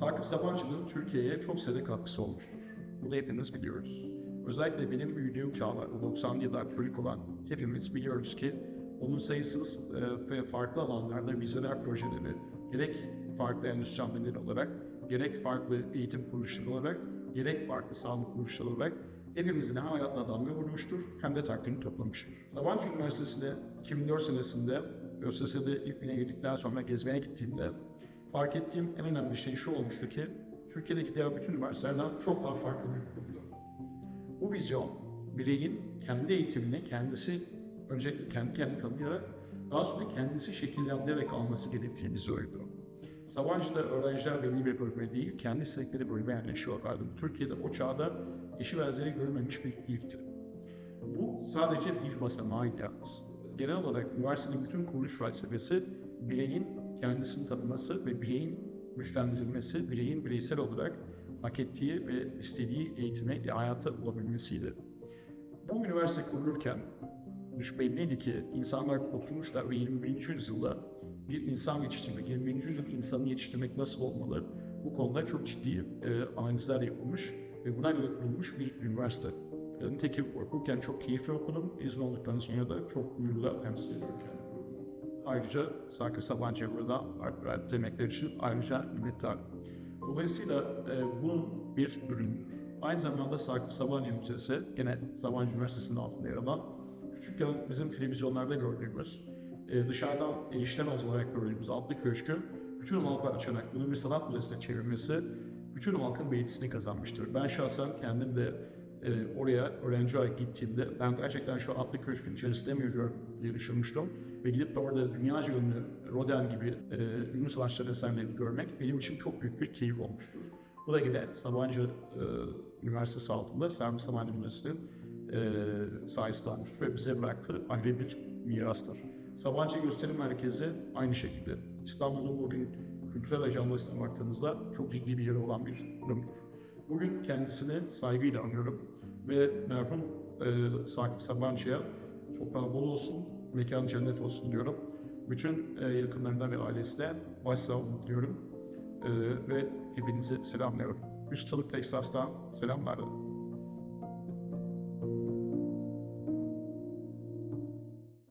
Sakıp Sabancı'nın Türkiye'ye çok sayıda katkısı olmuştur. Bunu hepimiz biliyoruz. Özellikle benim büyüdüğüm çağlar, 90'lı yıllar çocuk olan hepimiz biliyoruz ki onun sayısız e, ve farklı alanlarda vizyoner projeleri, gerek farklı endüstri hamleleri olarak, gerek farklı eğitim kuruluşları olarak, gerek farklı sağlık kuruluşları olarak hepimizin hem hayatına damga vurmuştur hem de takdirini toplamıştır. Sabancı Üniversitesi'nde 2004 senesinde ÖSS'de ilk bine girdikten sonra gezmeye gittiğimde fark ettiğim en önemli şey şu olmuştu ki Türkiye'deki diğer bütün üniversitelerden çok daha farklı bir kurumdu. Bu vizyon bireyin kendi eğitimini kendisi önce kendi kendini tanıyarak daha sonra kendisi şekillendirerek alması gerektiğini söylüyor. Sabancı'da öğrenciler belli bir bölüme değil, kendi istedikleri bölüme yerleşiyorlardı. Türkiye'de o çağda eşi benzeri görülmemiş bir ilkti. Bu sadece bir basamağıydı yalnız. Genel olarak üniversitenin bütün kuruluş felsefesi bireyin kendisini tanıması ve bireyin güçlendirilmesi, bireyin bireysel olarak hak ettiği ve istediği eğitime, hayata bulabilmesiydi. Bu üniversite kurulurken belliydi ki insanlar oturmuşlar ve 21. yüzyılda bir insan yetiştirmek, 21. yüzyıl insanı yetiştirmek nasıl olmalı? Bu konuda çok ciddi e, analizler yapılmış ve buna göre kurulmuş bir üniversite. E, Nitekim okurken çok keyifli okudum. Mezun olduktan sonra da çok gururla temsil ediyorum kendi kurumumu. Ayrıca Sakır Sabancı'ya burada verdiği emekler için ayrıca minnettarım. Dolayısıyla e, bunun bir ürünüdür. Aynı zamanda Sakıp Sabancı Müzesi, gene Sabancı Üniversitesi'nin altında yer alan, küçükken bizim televizyonlarda gördüğümüz, e, dışarıdan erişilemez olarak gördüğümüz adlı köşkü bütün halka açarak bunu bir sanat müzesine çevirmesi bütün halkın beğenisini kazanmıştır. Ben şahsen kendim de e, oraya öğrenci olarak gittiğimde ben gerçekten şu adlı köşkün içerisinde mi yürüyorum diye düşünmüştüm. Ve gidip de orada dünyaca ünlü Rodin gibi e, ünlü sanatçılar eserlerini görmek benim için çok büyük bir keyif olmuştur. Bu da yine Sabancı e, Üniversitesi altında Sermi Sabancı Üniversitesi'nin e, sayesinde olmuştur ve bize bıraktığı ayrı bir mirastır. Sabancı Gösteri Merkezi aynı şekilde İstanbul'un bugün kültürel ajandasına baktığınızda çok ciddi bir yeri olan bir kurumdur. Bugün kendisini saygıyla anıyorum ve merhum e, Sakıp Sabancı'ya toprağı bol olsun, mekanı cennet olsun diyorum. Bütün e, yakınlarından ve ailesine başsağlığı diliyorum e, ve hepinizi selamlıyorum. Üst Salık Teksas'tan selamlar.